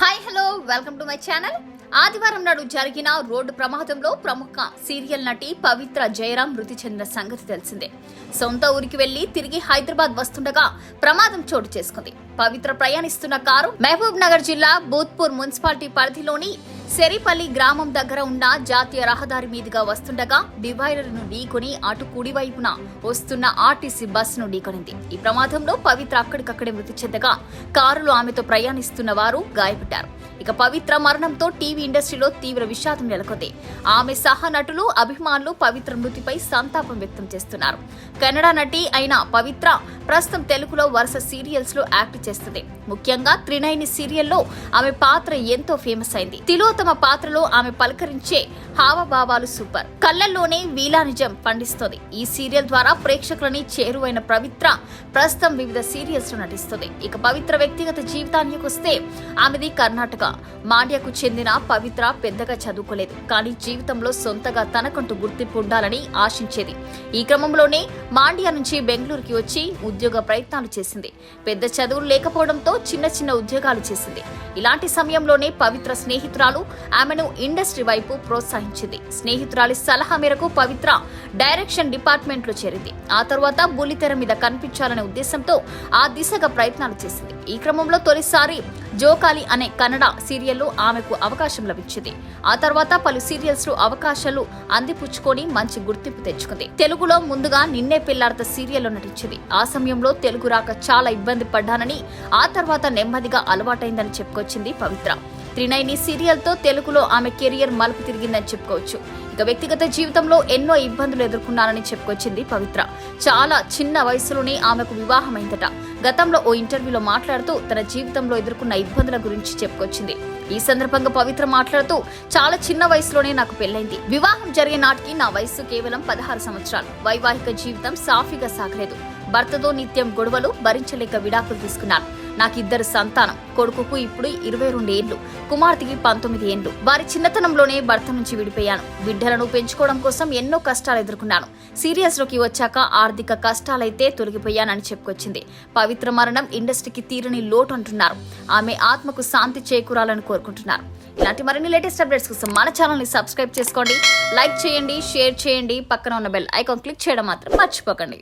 Hi hello welcome to my channel. ఆదివారం నాడు జరిగిన రోడ్డు ప్రమాదంలో ప్రముఖ సీరియల్ నటి పవిత్ర జయరాం మృతి చెందిన సంగతి తెలిసిందే. సొంత ఊరికి వెళ్ళి తిరిగి హైదరాబాద్ వస్తుండగా ప్రమాదం చోటు చేసుకుంది. పవిత్ర ప్రయాణిస్తున్న కారు మహబూబ్ నగర్ జిల్లా బోత్పూర్ మున్సిపాలిటీ పరిధిలోని సెరిపల్లి గ్రామం దగ్గర ఉన్న జాతీయ రహదారి మీదుగా వస్తుండగా డివైడర్ను ఢీకొని అటు కుడివైపున వస్తున్న ఆర్టీసీ బస్సును ఢీకొనింది. ఈ ప్రమాదంలో పవిత్ర అక్కడికక్కడే మృతి చెందగా కారులో ఆమెతో ప్రయాణిస్తున్న వారు గాయపడ్డారు. ఇక పవిత్ర మరణంతో టీవీ ఇండస్ట్రీలో తీవ్ర విషాదం నెలకొంది. ఆమె సహా నటులు అభిమానులు పవిత్ర మృతిపై సంతాపం వ్యక్తం చేస్తున్నారు. కన్నడ నటి అయిన పవిత్ర ప్రస్తుతం తెలుగులో వరుస సీరియల్స్లో యాక్ట్ చేస్తుంది. ముఖ్యంగా త్రినైని సీరియల్లో ఆమె పాత్ర ఎంతో ఫేమస్ అయింది. తిలోతమ పాత్రలో ఆమె పలకరించే హావభావాలు సూపర్. కళ్ళల్లోనే వీలానిజం పండిస్తోంది. ఈ సీరియల్ ద్వారా ప్రేక్షకులని చేరువైన పవిత్ర ప్రస్తుతం వివిధ సీరియల్స్లో నటిస్తుంది. ఇక పవిత్ర వ్యక్తిగత జీవితానికి వస్తే ఆమెది కర్ణాటక. మాండ్యకు చెందిన పవిత్ర పెద్దగా చదువుకోలేదు. కానీ జీవితంలో సొంతగా తనకంటూ గుర్తింపు ఉండాలని ఆశించేది. ఈ క్రమంలోనే మాండ్యా నుంచి బెంగళూరుకి వచ్చి ఉద్యోగ ప్రయత్నాలు చేసింది. పెద్ద చదువులు లేకపోవడంతో చిన్న చిన్న ఉద్యోగాలు చేసింది. ఇలాంటి సమయంలోనే పవిత్ర స్నేహితురాలు ఆమెను ఇండస్ట్రీ వైపు ప్రోత్సహించింది. స్నేహితురాలి సలహా మేరకు పవిత్ర డైరెక్షన్ డిపార్ట్మెంట్లో చేరింది. ఆ తర్వాత బుల్లితెర మీద కనిపించాలనే ఉద్దేశంతో ఆ దిశగా ప్రయత్నాలు చేసింది. ఈ క్రమంలో తొలిసారి జోకాలి అనే కన్నడ సీరియల్లో ఆమెకు అవకాశం లభించింది. ఆ తర్వాత పలు సీరియల్స్లో అవకాశాలు అందిపుచ్చుకొని మంచి గుర్తింపు తెచ్చుకుంది. తెలుగులో ముందుగా నిన్నే పెళ్ళాడత సీరియల్లో నటించింది. ఆ సమయంలో తెలుగు రాక చాలా ఇబ్బంది పడ్డానని ఆ తర్వాత నెమ్మదిగా అలవాటైందని చెప్పుకొచ్చింది పవిత్ర. త్రినైని సీరియల్తో తెలుగులో ఆమె కెరియర్ మలుపు తిరిగిందని చెప్పుకోవచ్చు. ఇక వ్యక్తిగత జీవితంలో ఎన్నో ఇబ్బందులు ఎదుర్కొన్నానని చెప్పుకొచ్చింది పవిత్ర. చాలా చిన్న వయసులోనే ఆమెకు వివాహమైందట. గతంలో ఓ ఇంటర్వ్యూలో మాట్లాడుతూ తన జీవితంలో ఎదుర్కొన్న ఇబ్బందుల గురించి చెప్పుకొచ్చింది. ఈ సందర్భంగా పవిత్ర మాట్లాడుతూ చాలా చిన్న వయసులోనే నాకు పెళ్ళైంది వివాహం జరిగే నాటికి నా వయసు కేవలం పదహారు సంవత్సరాలు. వైవాహిక జీవితం సాఫీగా సాగలేదు. భర్తతో నిత్యం గొడవలు భరించలేక విడాకులు తీసుకున్నాను నాకు ఇద్దరు సంతానం. కొడుకుకు ఇప్పుడు ఇరవై రెండు ఏండ్లు కుమార్తెకి పంతొమ్మిది ఏండ్లు వారి చిన్నతనంలోనే భర్త నుంచి విడిపోయాను. బిడ్డలను పెంచుకోవడం కోసం ఎన్నో కష్టాలు ఎదుర్కొన్నాను. సీరియస్లోకి వచ్చాక ఆర్థిక కష్టాలైతే తొలగిపోయానని చెప్పుకొచ్చింది. పవిత్ర మరణం ఇండస్ట్రీకి తీరని లోటు అంటున్నారు. ఆమె ఆత్మకు శాంతి చేకూరాలని కోరుకుంటున్నారు. ఇలాంటి మరిన్ని లేటెస్ట్ అప్డేట్స్ కోసం మన ఛానల్ని సబ్స్క్రైబ్ చేసుకోండి. లైక్ చేయండి షేర్ చేయండి. పక్కన ఉన్న బెల్ ఐకాన్ క్లిక్ చేయడం మాత్రం మర్చిపోకండి.